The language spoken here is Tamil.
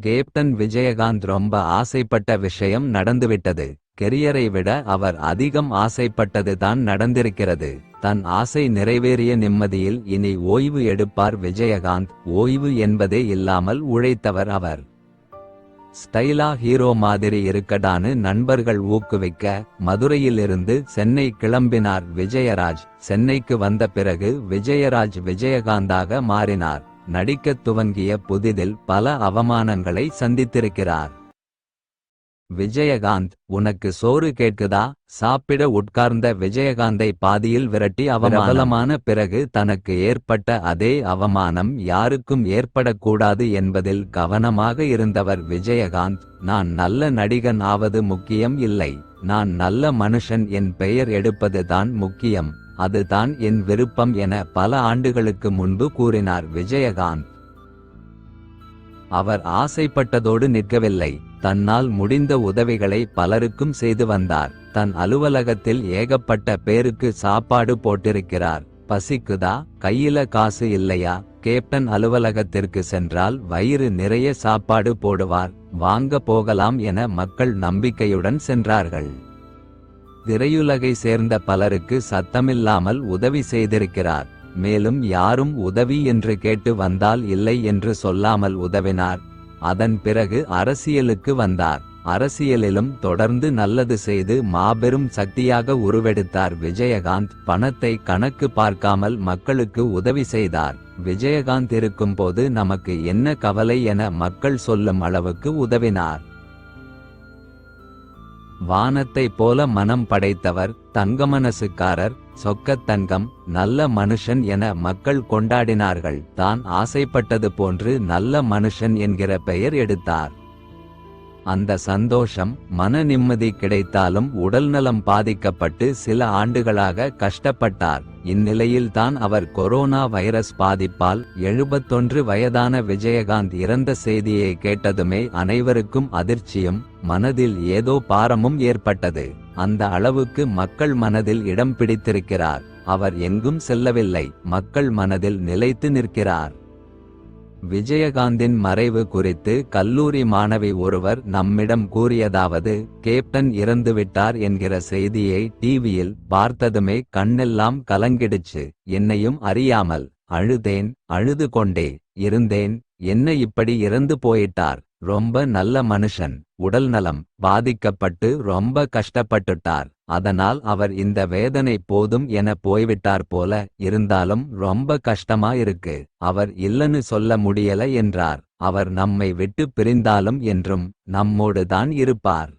கேப்டன் விஜயகாந்த் ரொம்ப ஆசைப்பட்ட விஷயம் நடந்துவிட்டது. கெரியரை விட அவர் அதிகம் ஆசைப்பட்டது தான் நடந்திருக்கிறது. தன் ஆசை நிறைவேறிய நிம்மதியில் இனி ஓய்வு எடுப்பார் விஜயகாந்த். ஓய்வு என்பதே இல்லாமல் உழைத்தவர் அவர். ஸ்டைலா ஹீரோ மாதிரி இருக்கடான்னு நண்பர்கள் ஊக்குவிக்க மதுரையிலிருந்து சென்னை கிளம்பினார் விஜயராஜ். சென்னைக்கு வந்த பிறகு விஜயராஜ் விஜயகாந்தாக மாறினார். நடிக்கத் துவங்கிய புதிதில் பல அவமானங்களை சந்தித்திருக்கிறார். விஜயகாந்த் உனக்கு சோறு கேட்குதா? சாப்பிட உட்கார்ந்த விஜயகாந்தை பாதியில் விரட்டி அவமானமான பிறகு தனக்கு ஏற்பட்ட அதே அவமானம் யாருக்கும் ஏற்படக்கூடாது என்பதில் கவனமாக இருந்தவர் விஜயகாந்த் நான் நல்ல நடிகன் ஆவது முக்கியம் இல்லை. நான் நல்ல மனுஷன் என் பெயர் எடுப்பது தான் முக்கியம். அதுதான் என் விருப்பம் என பல ஆண்டுகளுக்கு முன்பு கூறினார் விஜயகாந்த். அவர் ஆசைப்பட்டதோடு நிற்கவில்லை. தன்னால் முடிந்த உதவிகளை பலருக்கும் செய்து வந்தார். தன் அலுவலகத்தில் ஏகப்பட்ட பேருக்கு சாப்பாடு போட்டிருக்கிறார். பசிக்குதா? கையில காசு இல்லையா? கேப்டன் அலுவலகத்திற்கு சென்றால் வயிறு நிறைய சாப்பாடு போடுவார். வாங்க போகலாம் என மக்கள் நம்பிக்கையுடன் சென்றார்கள். திரையுலகை சேர்ந்த பலருக்கு சத்தமில்லாமல் உதவி செய்திருக்கிறார். மேலும் யாரும் உதவி என்று கேட்டு வந்தால் இல்லை என்று சொல்லாமல் உதவினார். அதன் பிறகு அரசியலுக்கு வந்தார். அரசியலிலும் தொடர்ந்து நல்லது செய்து மாபெரும் சக்தியாக உருவெடுத்தார். விஜயகாந்த் பணத்தை கணக்கு பார்க்காமல் மக்களுக்கு உதவி செய்தார். விஜயகாந்த் இருக்கும்போது நமக்கு என்ன கவலை என மக்கள் சொல்லும் அளவுக்கு உதவினார். வானத்தைப் போல மனம் படைத்தவர் தங்கமனசுக்காரர் சொக்கத் தங்கம் நல்ல மனுஷன் என மக்கள் கொண்டாடினார்கள். தான் ஆசைப்பட்டது போன்று நல்ல மனுஷன் என்கிற பெயர் எடுத்தார். அந்த சந்தோஷம் மன நிம்மதி கிடைத்தாலும் உடல்நலம் பாதிக்கப்பட்டு சில ஆண்டுகளாக கஷ்டப்பட்டார். இந்நிலையில்தான் அவர் கொரோனா வைரஸ் பாதிப்பால் எழுபத்தொன்று வயதான விஜயகாந்த் இறந்த செய்தியை கேட்டதுமே அனைவருக்கும் அதிர்ச்சியும் மனதில் ஏதோ பாரமும் ஏற்பட்டது. அந்த அளவுக்கு மக்கள் மனதில் இடம் பிடித்திருக்கிறார். அவர் எங்கும் செல்லவில்லை மக்கள் மனதில் நிலைத்து நிற்கிறார். விஜயகாந்தின் மறைவு குறித்து கல்லூரி மாணவி ஒருவர் நம்மிடம் கூறியதாவது கேப்டன் இறந்துவிட்டார் என்கிற செய்தியை டிவியில் பார்த்ததுமே கண்ணெல்லாம் கலங்கிடுச்சு. என்னையும் அறியாமல் அழுதேன் அழுது கொண்டே இருந்தேன் என்ன இப்படி இறந்து போயிட்டார்? ரொம்ப நல்ல மனுஷன் உடல் நலம் பாதிக்கப்பட்டு ரொம்ப கஷ்டப்பட்டுட்டார். அதனால் அவர் இந்த வேதனை போதும் என போய்விட்டார் போல இருந்தாலும் ரொம்ப கஷ்டமா இருக்கு அவர் இல்லன்னு சொல்ல முடியல என்றார். அவர் நம்மை விட்டு பிரிந்தாலும் என்றும் நம்மோடு தான் இருப்பார்.